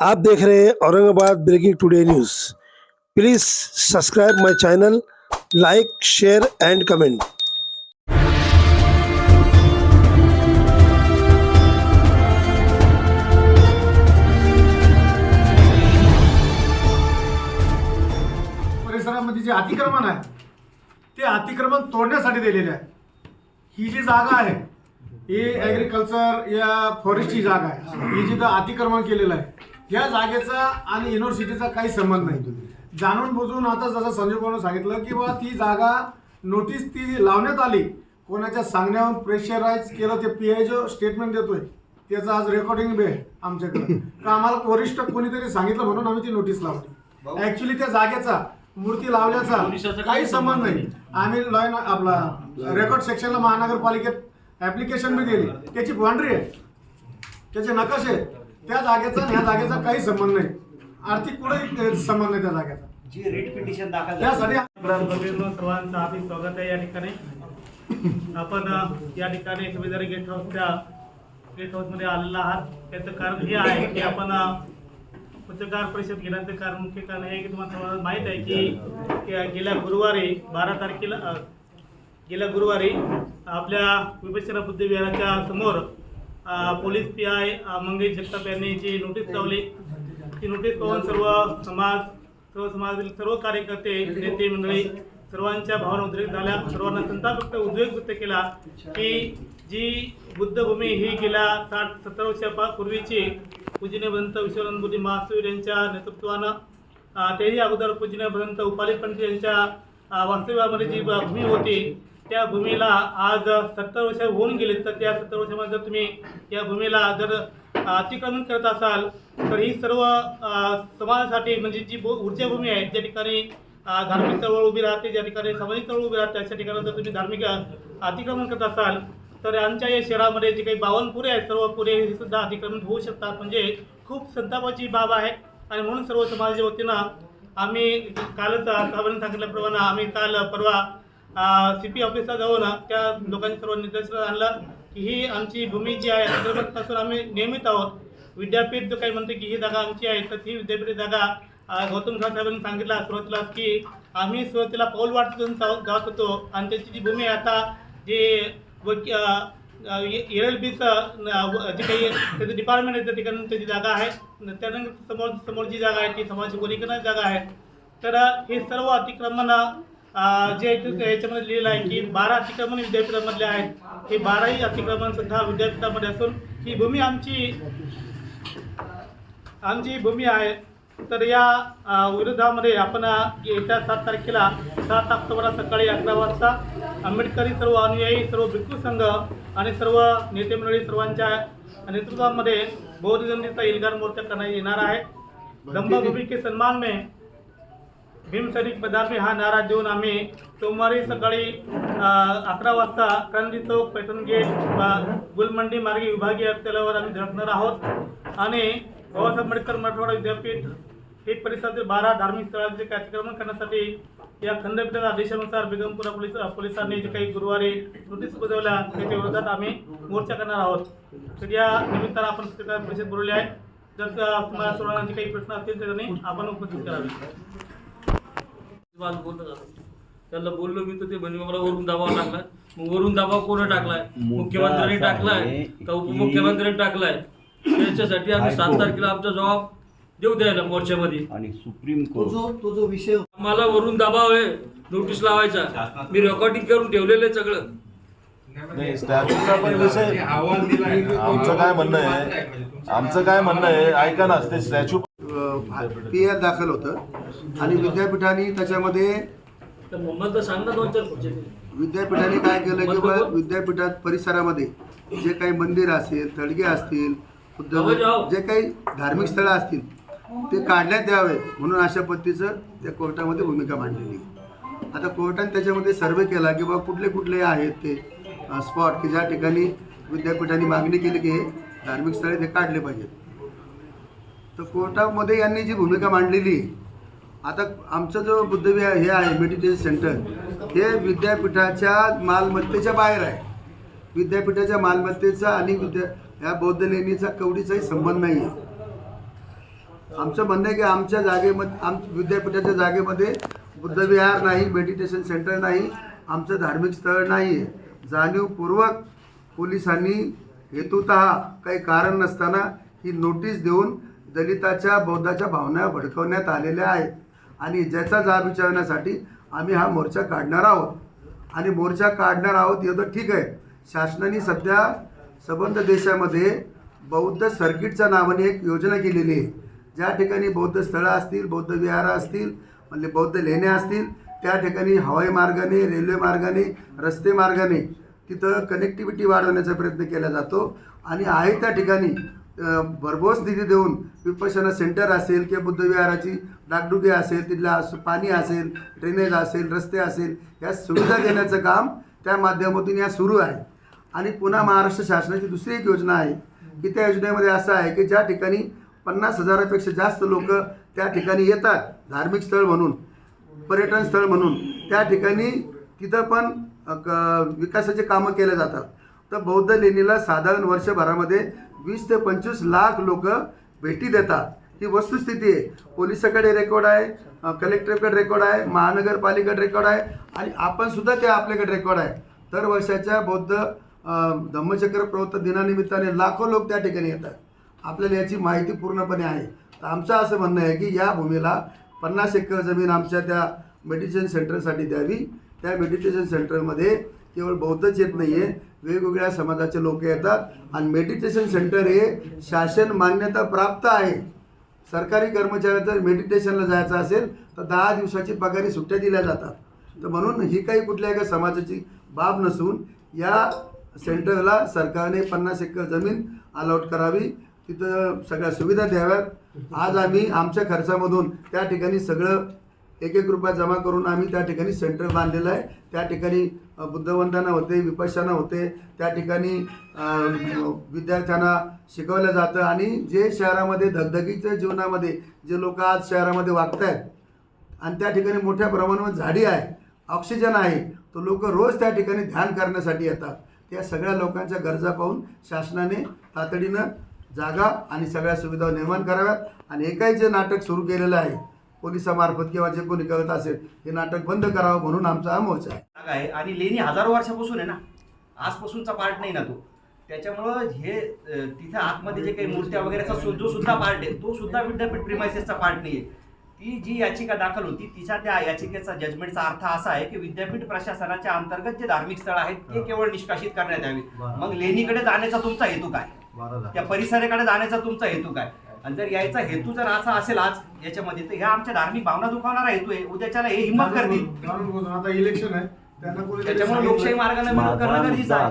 आप देख रहे हैं Aurangabad breaking today news. Please subscribe my channel like share and comment. परिसरामध्ये जे अतिक्रमण आहे ते अतिक्रमण तोडण्यासाठी दिलेले आहे. ही जी जागा आहे ही ॲग्रिकल्चर या फॉरेस्टची जागा आहे. ही जिथं अतिक्रमण केलेलं आहे या जागेचा आणि युनिव्हर्सिटीचा काही संबंध नाही जाणून बुजून आता जसं संजय भाऊनं सांगितलं की बा ती जागा नोटीस ती लावण्यात आली. कोणाच्या सांगण्यावर प्रेशराईज केलं ते पी आय जो स्टेटमेंट देतोय. त्याचं आज रेकॉर्डिंग बी आहे आमच्याकडे. का आम्हाला वरिष्ठ कोणीतरी सांगितलं म्हणून आम्ही ती नोटीस लावली. ऍक्च्युली त्या जागेचा मूर्ती लावल्याचा काही संबंध नाही. आम्ही लॉयन आपला रेकॉर्ड सेक्शनला महानगरपालिकेत ऍप्लिकेशन बी दिली. त्याची बाउंड्री आहे. त्याचे नकाशे आहेत. त्या जागेचा आणि ह्या जागेचा काही संबंध नाही. आर्थिक कुठे संबंध नाही त्या जागेचा. जी रेट पिटिशन दाखल त्यासाठी भव्यनो सर्वांचं हार्दिक स्वागत आहे या ठिकाणी. आपण या ठिकाणी सुभेदारी गेट हाऊसच्या गेट हाऊसमध्ये आलेला आहात. त्याचं कारण हे आहे की आपण पत्रकार परिषद घेण्याचं कारण मुख्य कारण हे आहे की तुम्हाला सर्वांना माहीत आहे की गेल्या गुरुवारी बारा तारखेला गेल्या गुरुवारी आपल्या विपश्यना बुद्धविहाराच्या समोर अ, police P I Mangesh Jagtap यांनी जी नोटीस लावली ती नोटीस पाहून सर्व समाज सर्व समाजातील सर्व कार्यकर्ते नेते मंडळी सर्वांच्या भावना उद्रेक झाल्या. सर्वांना संताप व्यक्त उद्वेग व्यक्त केला की जी बुद्धभूमी ही गेल्या साठ सत्तर वर्षापूर्वीची पूजनीय भंत विश्वनंदपुरी महासवीर यांच्या नेतृत्वानं अ, तेही अगोदर पूजनीय भंत उपाली पंडित यांच्या वास्तव्यामध्ये जी भूमी होती त्या भूमीला आज सत्तर वर्ष होऊन गेले तर त्या सत्तर वर्षामध्ये जर तुम्ही या भूमीला जर अतिक्रमण करत असाल तर ही सर्व समाजासाठी म्हणजे जी भू- ऊर्जा भूमी आहे ज्या ठिकाणी धार्मिक चळवळ उभी राहते ज्या ठिकाणी सामाजिक चळवळ उभी राहते अशा ठिकाणी जर तुम्ही धार्मिक अतिक्रमण करत असाल तर आमच्या या शहरामध्ये जे काही बावनपुरे आहेत सर्व पुरे हे सुद्धा अतिक्रमण होऊ शकतात. म्हणजे खूप संतापाची बाब आहे. आणि म्हणून सर्व समाजाच्या वतीनं आम्ही कालच साहेबांनी सांगितल्याप्रमाणे आम्ही काल परवा सी पी ऑफिसला जाऊन त्या लोकांनी सर्व निदर्शन आणलं की ही आमची भूमी जी आहे हैदराबादपासून आम्ही नियमित आहोत. विद्यापीठ जो काही म्हणते की ही जागा आमची आहे तर ती विद्यापीठ जागा गौतम साहेबांनी सांगितलं सुरुवातीला की आम्ही सुरुवातीला पाऊल वाटून जात होतो आणि त्याची जी भूमी आहे आता जे वकी एल बीचं जे काही त्याचं डिपार्टमेंट आहे त्या ठिकाणी त्याची जागा आहे. त्यानंतर समोर समोर जी जागा आहे ती समाजाची वनीकरणाची जागा आहे. तर हे सर्व अतिक्रमण जे याच्यामध्ये लिहिलं आहे की बारा अतिक्रमण विद्यापीठामधले आहेत हे बाराही अतिक्रमण सुद्धा विद्यापीठामध्ये असून ही भूमी आमची आमची भूमी आहे. तर या विरोधामध्ये आपण येत्या सात तारखेला सात ऑक्टोबरला सकाळी अकरा वाजता आंबेडकरी सर्व अनुयायी सर्व भिक्खू संघ आणि सर्व नेते मंडळी सर्वांच्या नेतृत्वामध्ये बौद्ध जयंतीचा इल्गार मोर्चा करण्यात येणार आहे. दंभभूमी के सन्मान में भीमसैनिक पदार्थ हा नारा देऊन आम्ही सोमवारी सकाळी अकरा वाजता क्रांती चौक पैठण गेट गुलमंडी मार्गे विभागीय कार्यालयावर आम्ही धडकणार आहोत. आणि बाबासाहेब आंबेडकर मराठवाडा विद्यापीठ हे परिसरातील बारा धार्मिक स्थळांचे अतिक्रमण करण्यासाठी या खंडपीठाच्या आदेशानुसार बेगमपुरा पोलीस पोलिसांनी जे काही गुरुवारी नोटीस बजावल्या त्याच्या विरोधात आम्ही मोर्चा करणार आहोत. तर या निमित्तानं आपण पत्रकार परिषद बोलले आहे. जर तुम्हाला सोडवण्याचे काही प्रश्न असतील तर आपण उपस्थित करावे. होता. त्याला बोललो मी तर ते म्हणजे मला वरून दबाव टाकलाय मग वरून दबाव कोण टाकलाय? मुख्यमंत्र्यांनी टाकलाय. का उपमुख्यमंत्र्यांनी टाकलाय? त्याच्यासाठी आम्ही सात. तारखेला आमचा जबाब देऊ द्यायला मोर्चामध्ये. आणि सुप्रीम तो कोर्ट जो तो जो विषय आम्हाला वरून दबाव आहे. नोटीस लावायचा. मी रेकॉर्डिंग करून ठेवलेलं आहे सगळं. नाही स्टॅच्यूचा पण विषय आमचं काय म्हणणं आहे? आमचं काय म्हणणं आहे? ऐका ना ते स्टॅच्यू पी आर दाखल होतं. आणि विद्यापीठाने त्याच्यामध्ये विद्यापीठाने काय केलं की बा विद्यापीठात परिसरामध्ये जे काही मंदिर असेल तळगे असतील जे काही धार्मिक स्थळं असतील ते काढण्यात यावे म्हणून अशा पद्धतीचं त्या कोर्टामध्ये भूमिका मांडलेली. आता कोर्टाने त्याच्यामध्ये सर्वे केला की बा कुठले कुठले आहेत ते स्पॉट की ज्या ठिकाणी विद्यापीठाने मागणी केली की हे धार्मिक स्थळे ते काढले पाहिजेत. तर कोर्टामध्ये यांनी जी भूमिका मांडलेली आता आमचं जो बुद्धविहार हे आहे मेडिटेशन सेंटर हे विद्यापीठाच्या मालमत्तेच्या बाहेर आहे. विद्यापीठाच्या मालमत्तेचा आणि विद्या ह्या बौद्ध लेणीचा कवडीचाही संबंध नाही आहे आमचं म्हणणं आहे की आमच्या जागेमध्ये आम विद्यापीठाच्या जागेमध्ये बुद्धविहार नाही मेडिटेशन सेंटर नाही आमचं धार्मिक स्थळ नाही आहे जाणीवपूर्वक पोलिसांनी हेतुत काही कारण नसताना ही नोटीस देऊन दलिताच्या बौद्धाच्या भावना भडकवण्यात आलेल्या आहेत आणि ज्याचा जाब विचारण्यासाठी आम्ही हा मोर्चा काढणार आहोत. आणि मोर्चा काढणार आहोत एवढं ठीक आहे. शासनाने सध्या संबंध देशामध्ये बौद्ध सर्किटच्या नावाने एक योजना केलेली आहे. ज्या ठिकाणी बौद्ध स्थळं असतील बौद्ध विहारं असतील म्हणजे बौद्ध लेण्या असतील त्या ठिकाणी हवाई मार्गाने रेल्वे मार्गाने रस्ते मार्गाने तिथं कनेक्टिव्हिटी वाढवण्याचा प्रयत्न केला जातो. आणि आहे त्या ठिकाणी भरघोस निधी देऊन विपश्यना सेंटर असेल किंवा बुद्धविहाराची डागडुगी असेल तिथला पाणी असेल ड्रेनेज असेल रस्ते असेल या सुविधा देण्याचं काम त्या माध्यमातून या सुरू आहे. आणि पुन्हा महाराष्ट्र शासनाची दुसरी एक योजना आहे की त्या योजनेमध्ये असं आहे की ज्या ठिकाणी पन्नास हजारापेक्षा जास्त लोक त्या ठिकाणी येतात धार्मिक स्थळ म्हणून पर्यटन स्थळ म्हणून त्या ठिकाणी तिथं पण क- विकासाचे कामं केले जातात. तर बौद्ध लेणीला साधारण वर्षभरामध्ये वीस ते पंचवीस लाख लोक भेटी देतात. ही वस्तुस्थिती आहे. पोलिसाकडे रेकॉर्ड आहे कलेक्टरकडे रेकॉर्ड आहे महानगरपालिकेकडे रेकॉर्ड आहे आणि आपण सुद्धा ते आपल्याकडे रेकॉर्ड आहे. दर वर्षाच्या बौद्ध धम्मचक्र प्रवृत्त दिनानिमित्ताने लाखो लोक त्या ठिकाणी येतात. आपल्याला याची माहिती पूर्णपणे आहे. तर आमचं असं म्हणणं आहे की या भूमीला पन्नास एकर जमीन आमच्या त्या मेडिटेशन सेंटरसाठी द्यावी. त्या मेडिटेशन सेंटरमध्ये केवळ बौद्धच येत नाही आहे वेगवेगळ्या समाजाचे लोक येतात आणि मेडिटेशन सेंटर हे शासन मान्यता प्राप्त आहे. सरकारी कर्मचाऱ्याचं जर मेडिटेशनला जायचं असेल तर दहा दिवसाची पगारी सुट्ट्या दिल्या जातात. तर म्हणून ही काही कुठल्या एका समाजाची बाब नसून या सेंटरला सरकारने पन्नास एकर जमीन अलॉट करावी. तिथं सगळ्या सुविधा द्याव्यात. आज आम्ही आमच्या खर्चामधून त्या ठिकाणी सगळं एक एक रुपया जमा करून आम्ही त्या ठिकाणी सेंटर बांधलेलं आहे. त्या ठिकाणी बुद्धवंदना होते विपश्यना होते त्या ठिकाणी विद्यार्थ्यांना शिकवलं जातं. आणि जे शहरामध्ये धगधगीच्या जीवनामध्ये जे लोक आज शहरामध्ये वागत आहेत आणि त्या ठिकाणी मोठ्या प्रमाणावर झाडी आहे ऑक्सिजन आहे तो लोक रोज त्या ठिकाणी ध्यान करण्यासाठी येतात. त्या सगळ्या लोकांच्या गरजा पाहून शासनाने तातडीनं जागा आणि सगळ्या सुविधा निर्माण कराव्यात. आणि हे काही जे नाटक सुरू केलेलं आहे पोलिसामार्फत किंवा जे कोणी करत असेल हे नाटक बंद करावं म्हणून आमचा हा मोर्चा आहे. जागा आहे. आणि लेणी हजारो वर्षापासून आहे ना आजपासूनचा पार्ट नाही ना तो. त्याच्यामुळं हे अ, तिथे आतमध्ये जे काही मूर्त्या वगैरेचा सु- जो सुद्धा पार्ट आहे तो सुद्धा विद्यापीठ प्रिमायसेसचा पार्ट नाही आहे ती जी याचिका दाखल होती तिच्या त्या याचिकेचा जजमेंटचा अर्थ असा आहे की विद्यापीठ प्रशासनाच्या अंतर्गत जे धार्मिक स्थळ आहेत ते केवळ निष्कासित करण्यात यावी. मग लेणीकडे जाण्याचा तुमचा हेतू काय? त्या परिसराकडे जाण्याचा तुमचा हेतू काय? आणि जर यायचा हेतू जर असा असेल आज याच्यामध्ये तर ह्या आमच्या धार्मिक भावना दुखावणारा हेतू आहे. उद्याच्याला हे हिंमत करतील. आता इलेक्शन आहे. त्यांना कोणीतरी त्याच्यामुळे लोकशाही मार्गाने विरोध करणं गरजेचं आहे.